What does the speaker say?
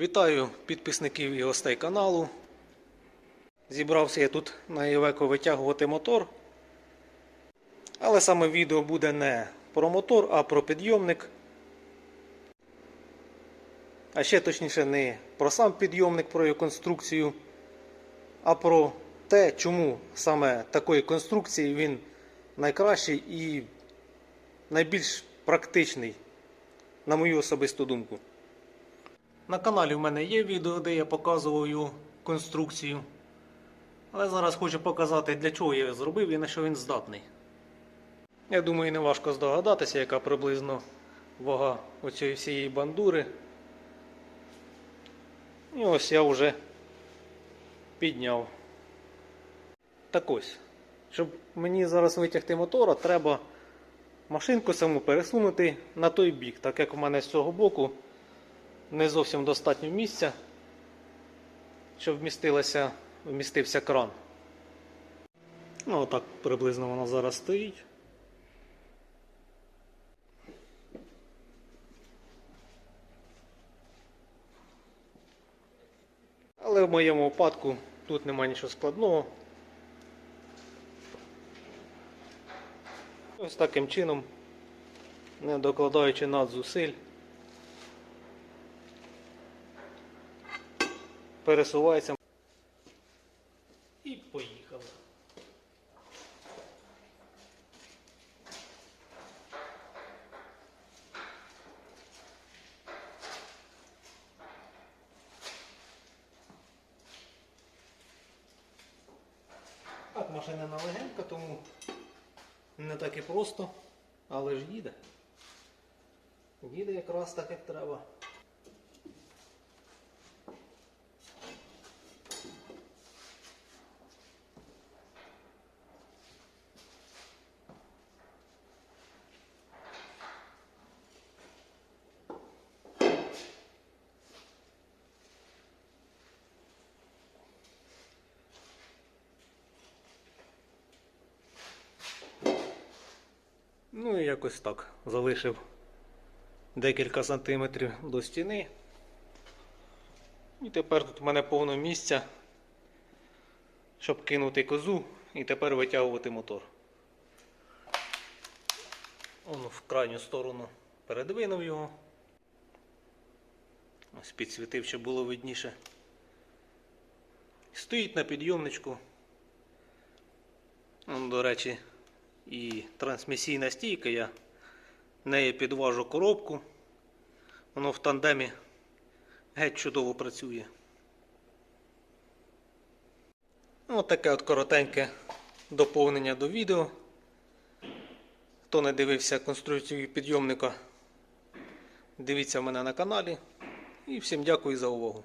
Вітаю підписників і гостей каналу. Зібрався я тут на Євеко витягувати мотор. Але саме відео буде не про мотор, а про підйомник. А ще точніше не про сам підйомник, про його конструкцію, а про те, чому саме такої конструкції він найкращий і найбільш практичний, на мою особисту думку. На каналі в мене є відео, де я його конструкцію. Але зараз хочу показати, для чого я його зробив і на що він здатний. Я думаю, не важко здогадатися, яка приблизно вага оцієї всієї бандури. І ось я вже підняв. Так ось, щоб мені зараз витягти мотора, треба машинку саму пересунути на той бік, так як у мене з цього боку не зовсім достатньо місця, щоб вмістилося, вмістився кран. Ну, отак приблизно воно зараз стоїть. Але в моєму випадку тут немає нічого складного. Ось таким чином, не докладаючи надзусиль, пересувається і поїхали. Так, машина не легенька, тому не так і просто, але ж їде. Їде якраз так, як треба. Ну і якось так залишив декілька сантиметрів до стіни. І тепер тут в мене повно місця, щоб кинути козу і тепер витягувати мотор. Он в крайню сторону передвинув його. Ось підсвітив, щоб було видніше. Стоїть на підйомничку. Он, до речі, і трансмісійна стійка. Я нею підважу коробку. Воно в тандемі геть чудово працює. Ось таке от коротеньке доповнення до відео. Хто не дивився конструкцію підйомника, дивіться мене на каналі. І всім дякую за увагу.